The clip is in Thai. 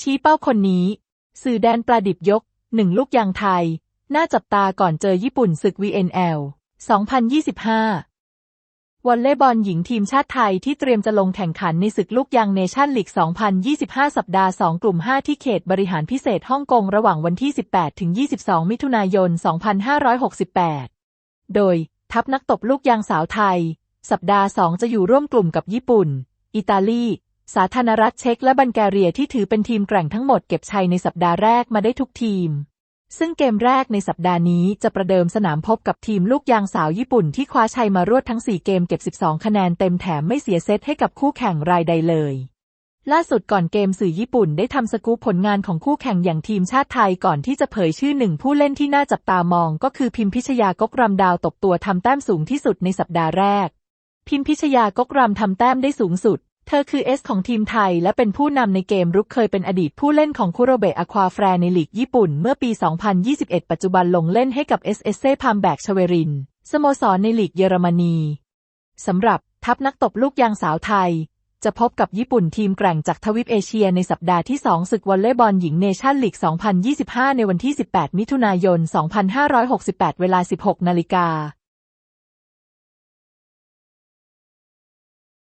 ชี้เป้าคนนี้ สื่อแดนปลาดิบยกหนึ่งลูกยางไทย น่าจับตาก่อนเจอญี่ปุ่นศึก VNL 2025 วอลเลย์บอลหญิงทีมชาติไทยที่เตรียมจะลงแข่งขันในศึกลูกยางเนชั่นลีก 2025 สัปดาห์ 2 กลุ่ม 5 ที่เขตบริหารพิเศษฮ่องกงระหว่างวันที่ 18 ถึง 22 มิถุนายน 2568 โดยทัพนักตบลูกยางสาวไทย สัปดาห์ 2 จะอยู่ร่วมกลุ่มกับญี่ปุ่น อิตาลี สาธารณรัฐเช็กและบัลแกเรียที่ถือเป็นทีมแกร่งทั้งหมดเก็บชัยในสัปดาห์แรกมาได้ทุกทีม ซึ่งเกมแรกในสัปดาห์นี้จะประเดิมสนามพบกับทีมลูกยางสาวญี่ปุ่นที่คว้าชัยมารวดทั้ง 4 เกมเก็บ 12 คะแนนเต็มแถมไม่เสียเซตให้กับคู่แข่งรายใดเลยล่าสุดก่อนเกมสื่อญี่ปุ่นได้ทำสกู๊ปผลงานของคู่แข่งอย่างทีมชาติไทยก่อนที่จะเผยชื่อหนึ่งผู้เล่นที่น่าจับตามองก็คือพิมพิชยากกรำดาวตบตัวทำแต้มสูงที่สุดในสัปดาห์แรก พิมพิชยากกรำทำแต้มได้สูงสุด เธอคือเอสของทีมไทยและเป็นผู้นำในเกมรุกเคยเป็นอดีตผู้เล่นของคุโรเบะอควาแฟร์ในลีกญี่ปุ่นเมื่อปี 2021 ปัจจุบันลงเล่นให้กับเอสเอสเซพามแบกชเวริน สโมสรในลีกเยอรมนีสำหรับทัพนักตบลูกยางสาวไทย จะพบกับญี่ปุ่นทีมแกร่งจากทวีปเอเชียในสัปดาห์ที่ 2 ศึกวอลเลย์บอลหญิงเนชั่นลีก 2025 ในวันที่ 18 มิถุนายน 2568 เวลา 16 นาฬิกา